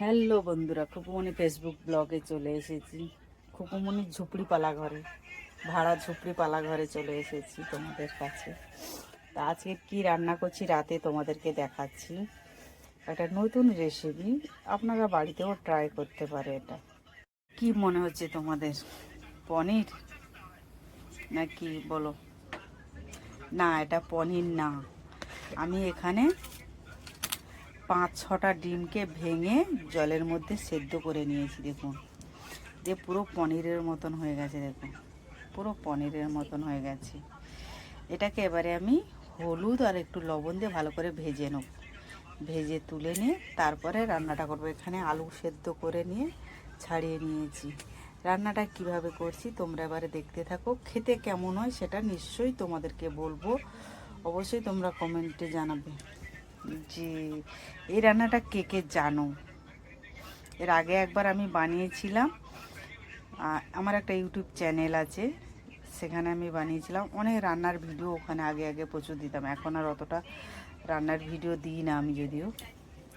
Hello বন্ধুরা Khukumoni Facebook ব্লগে চলে এসেছি। খুকুমনি ঝুপড়ি পালা ঘরে, ভাড়া ঝুপড়ি পালা ঘরে চলে এসেছি তোমাদের কাছে। তা আজকে কি রান্না করছি রাতে তোমাদেরকে দেখাচ্ছি। একটা নতুন রেসিপি আপনারা বাড়িতেও ট্রাই করতে পারে এটা। কি মনে হচ্ছে তোমাদের? পনির? নাকি বলো? না, এটা পনির না। আমি এখানে পাঁচ ছটা ডিমকে ভেঙে জলের মধ্যে সেদ্ধ করে নিয়েছি, দেখুন। দিয়ে পুরো পনিরের মতন হয়ে গেছে, দেখুন। পুরো পনিরের মতন হয়ে গেছে। এটাকে এবারে আমি হলুদ আর একটু লবণ দিয়ে ভালো করে ভেজে নেব। ভেজে তুলে নিয়ে তারপরে রান্নাটা করব। এখানে আলু সেদ্ধ করে নিয়ে ছাড়িয়ে নিয়েছি। রান্নাটা কীভাবে করছি তোমরা এবারে দেখতে থাকো। খেতে কেমন হয় সেটা নিশ্চয়ই তোমাদেরকে বলব। অবশ্যই তোমরা কমেন্টে জানাবে। যে এই রান্নাটা কে কে জানো? এর আগে একবার আমি বানিয়েছিলাম। আমার একটা ইউটিউব চ্যানেল আছে, সেখানে আমি বানিয়েছিলাম। অনেক রান্নার ভিডিও ওখানে আগে আগে প্রচুর দিতাম। এখন আর অতটা রান্নার ভিডিও দিই না আমি যদিও।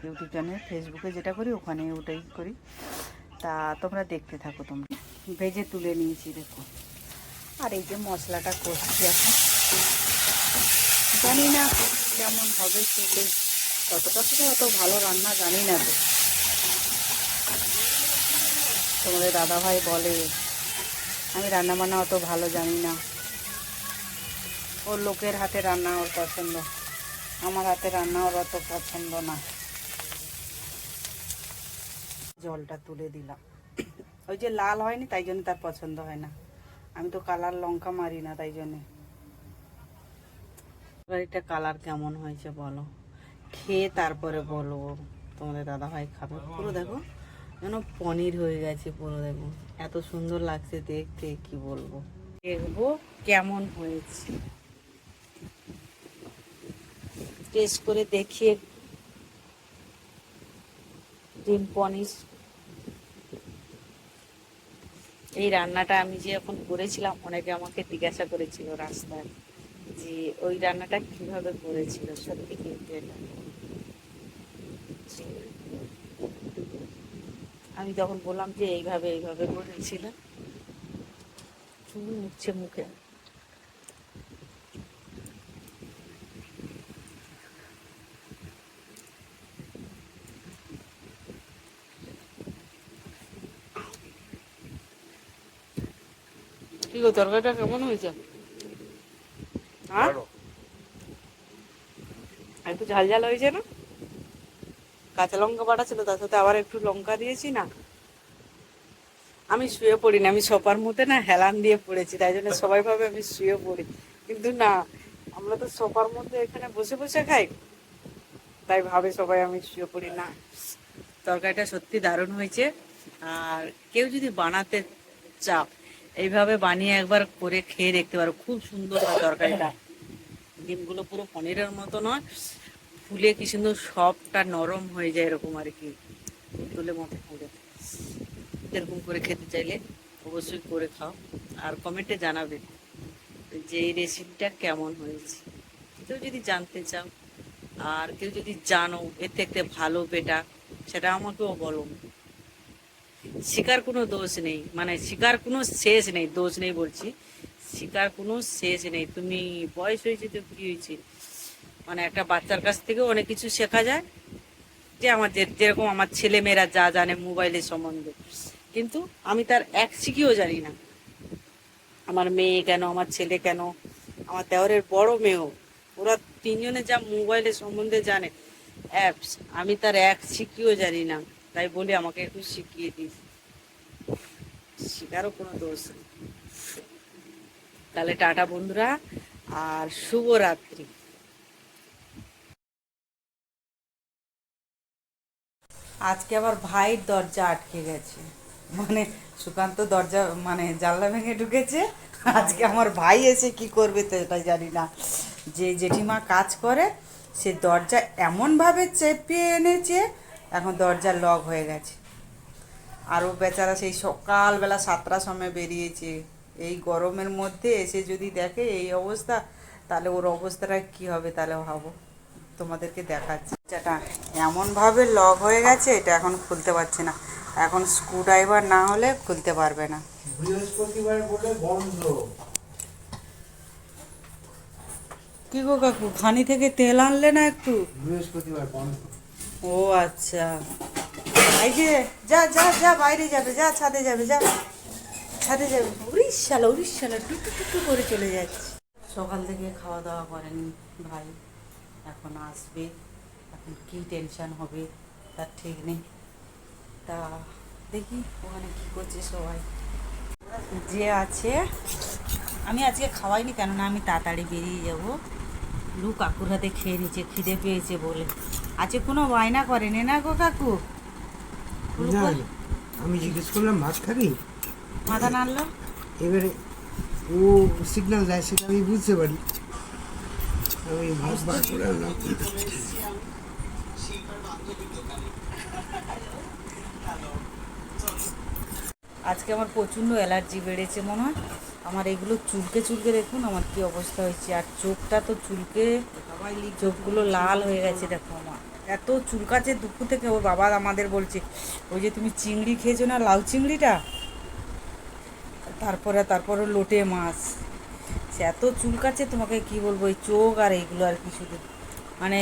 ইউটিউব চ্যানেল, ফেসবুকে যেটা করি, ওখানে ওটাই করি। তা তোমরা দেখতে থাকো তোমরা। ভেজে তুলে নিয়েছি, দেখো। আর এই যে মশলাটা করছি এখন। জানি না কেমন হবে, খেতে ততটা তো অত ভালো রান্না জানি না তো। তোমাদের দাদাভাই বলে, আমি রান্না বান্না অত ভালো জানি না। ওর লোকের হাতে রান্না ওর পছন্দ। আমার হাতে রান্না ওর অত পছন্দ না। জলটা তুলে দিলাম। ওই যে লাল হয়নি, তাই জন্য তার পছন্দ হয় না। আমি তো কালার লঙ্কা মারি না, তাই জন্যে। এবার কালার কেমন হয়েছে বলো। খেয়ে তারপরে বলো তোমাদের দাদা ভাই খাবে। পুরো দেখো, যেন পনির হয়ে গেছে পুরো দেখো। এত সুন্দর লাগছে দেখতে, কি বলব। দেখব কেমন হয়েছে। টেস্ট করে দেখিয়ে ডিম, পনির। এই রান্নাটা আমি যে এখন করেছিলাম, অনেকে আমাকে জিজ্ঞাসা করেছিল রাস্তায় যে ওই রান্নাটা কীভাবে করেছিল, সত্যি কিন্তু এটা। আমি তখন বললাম যে এইভাবে এইভাবে করেছিল চুল উঠছে মুখে। কি গো তরকারিটা কেমন হয়েছে? হ্যাঁ? একটু ঝাল ঝাল হয়েছে না? কাঁচা লঙ্কা বাটা ছিল, তার সাথে আবার একটু লঙ্কা দিয়েছি না। আমি শুয়ে পড়ি না আমি সোপার মধ্যে না হেলান দিয়ে পড়েছি, তাই জন্য সবাই ভাবে আমি শুয়ে পড়ি। কিন্তু না, আমরা তো সোপার মধ্যে এখানে বসে বসে খাই। তাই ভাবে সবাই আমি শুয়ে পড়ি না। তরকারিটা সত্যি দারুণ হয়েছে। আর কেউ যদি বানাতে চাপ এইভাবে বানিয়ে একবার করে খেয়ে দেখতে পারো, খুব সুন্দর হয় তরকারিটা। ডিমগুলো পুরো পনিরের মতো নয়। ফুলে কি সুন্দর সবটা নরম হয়ে যায় এরকম আর কি? তুলে মতো পুরো এরকম করে খেতে চাইলে অবশ্যই করে খাও। আর কমেন্টে জানাবে যে এই রেসিপিটা কেমন হয়েছে। কেউ যদি জানতে চাও, আর কেউ যদি জানো এর থেকে ভালো বেটা সেটা আমাকেও বলো। শিকার কোনো দোষ নেই। মানে শিকার কোনো শেষ নেই, দোষ নেই বলছি। শিকার কোনো শেষ নেই। তুমি বয়স হয়েছে তো কি হয়েছে? মানে একটা বাচ্চার কাছ থেকেও অনেক কিছু শেখা যায় যে আমার যে- যেরকম আমার ছেলে মেয়েরা যা জানে মোবাইলের সম্বন্ধে। কিন্তু আমি তার এক শিখিও জানি না। আমার মেয়ে কেন, আমার ছেলে কেন, আমার দেওরের বড় মেয়েও। ওরা তিনজনে যা মোবাইলের সম্বন্ধে জানে, অ্যাপস, আমি তার এক শিখিও জানি না। তাই বলি আমাকে একটু শিখিয়ে দিস। শিকারও কোনো দোষ নেই। তাহলে টাটা বন্ধুরা, আর শুভরাত্রি। আজকে আবার ভাইয়ের দরজা আটকে গেছে। মানে সুকান্ত দরজা মানে জানলা ভেঙে ঢুকেছে। আজকে আমার ভাই এসে কি করবে তো এটা জানি না। যে জেঠিমা কাজ করে, সে দরজা এমনভাবে চেপিয়ে এনেছে, এখন দরজা লক হয়ে গেছে। আর ও বেচারা সেই সকালবেলা সাতটার সময় বেরিয়েছে। এই গরমের মধ্যে এসে যদি দেখে এই অবস্থা, তাহলে ওর অবস্থাটা কি হবে তাহলে ভাবো। তোমাদেরকে দেখাচ্ছি। যেটা এমনভাবে লক হয়ে গেছে এটা এখন খুলতে পারছে না। এখন স্ক্রুড্রাইভার না হলে খুলতে পারবে না। বৃহস্পতিবার বলে বন্ধ। কি গো কাকু খানি থেকে তেল আনলে না একটু? বৃহস্পতিবার বন্ধ। ও আচ্ছা। এই যে যা যা যা বাইরে যাবে যা ছাদে যাবে যা। ছাদে যাবে। উড়িষ্যালা উড়িষ্যালা টুকটু টুকটু করে চলে যাচ্ছে। সকাল থেকে খাওয়া দাওয়া করেনি ভাই এখন আসবে। এখন কি টেনশন হবে? তার ঠিক নেই। তা দেখি ওখানে কি করছে সবাই। যে আছে আমি আজকে খাওয়াইনি কেননা আমি তাড়াতাড়ি বেরিয়ে যাব। লু কাকুর হাতে খেয়ে নিচ্ছে খিদে পেয়েছে বলে। আজকে কোনো বায়না করেনি না গো কাকু? আমি জিজ্ঞেস করলাম ভাত খাবি? মাথা নাড়লো। এবারে ও সিগন্যাল দেয় সেটা আমি বুঝতে পারি। আমি ভাত বার করে আজকে আমার প্রচণ্ড অ্যালার্জি বেড়েছে মনে হয়। আমার এগুলো চুলকে চুলকে দেখুন আমার কি অবস্থা হয়েছে। আর চোখটা তো চুলকে, চোখগুলো লাল হয়ে গেছে দেখো আমার। এত চুলকাচ্ছে দুপুর থেকে, ওর বাবা আমাদের বলছে, ওই যে তুমি চিংড়ি খেয়েছো না লাউ চিংড়িটা? তারপরে তারপরে লোটে মাছ। সে এত চুলকাচ্ছে তোমাকে কি বলব, এই চোখ আর এইগুলো আর কিছু মানে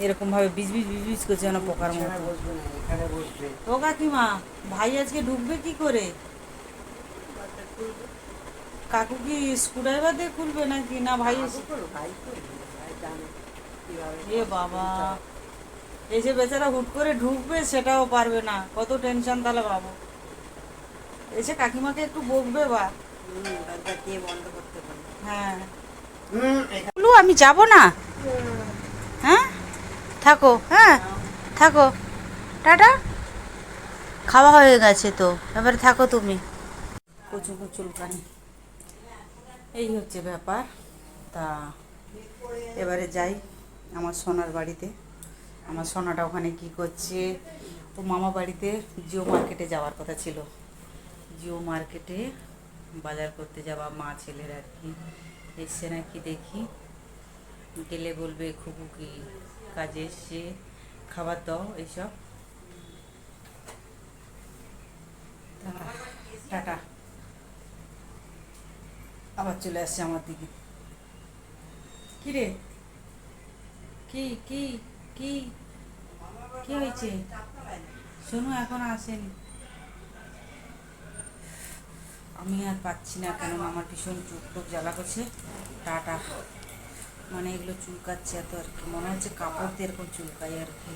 এরকমভাবে বিজ বিজ বিজ বিজ করছে যেন পোকার মতো। ও কাকিমা ভাই আজকে ঢুকবে কি করে? কাকু কি স্ক্রুড্রাইভার দিয়ে খুলবে নাকি? না ভাই এ বাবা এই যে বেচারা হুট করে ঢুকবে সেটাও পারবে না। কত টেনশন তাহলে বাবু। এসে কাকিমাকে একটু বকবে বা। হ্যাঁ। আমি যাব না? থাকো হ্যাঁ থাকো। টাটা। খাওয়া হয়ে গেছে তো, এবার থাকো তুমি। কচু চুলকানি এই হচ্ছে ব্যাপার। তা এবারে যাই আমার সোনার বাড়িতে। আমার সোনাটা ওখানে কি করছে? ও মামা বাড়িতে জিও মার্কেটে যাওয়ার কথা ছিল। জিও মার্কেটে বাজার করতে যাওয়া মা ছেলের আর কি। এসছে নাকি দেখি। গেলে বলবে খুবু কি কাজে এসছে খাবার দাও এইসব। টাটা। আবার চলে আসছে আমার দিকে। কি রে? কি কি কি কি হয়েছে? শোনো এখন আসেনি। আমি আর পাচ্ছি না কেন আমার ভীষণ চোখ টোক জ্বালা করছে। টাটা। মানে এগুলো চুলকাচ্ছে এত আর কি। মনে হচ্ছে কাপড় দিয়ে এরকম চুলকাই আর কি।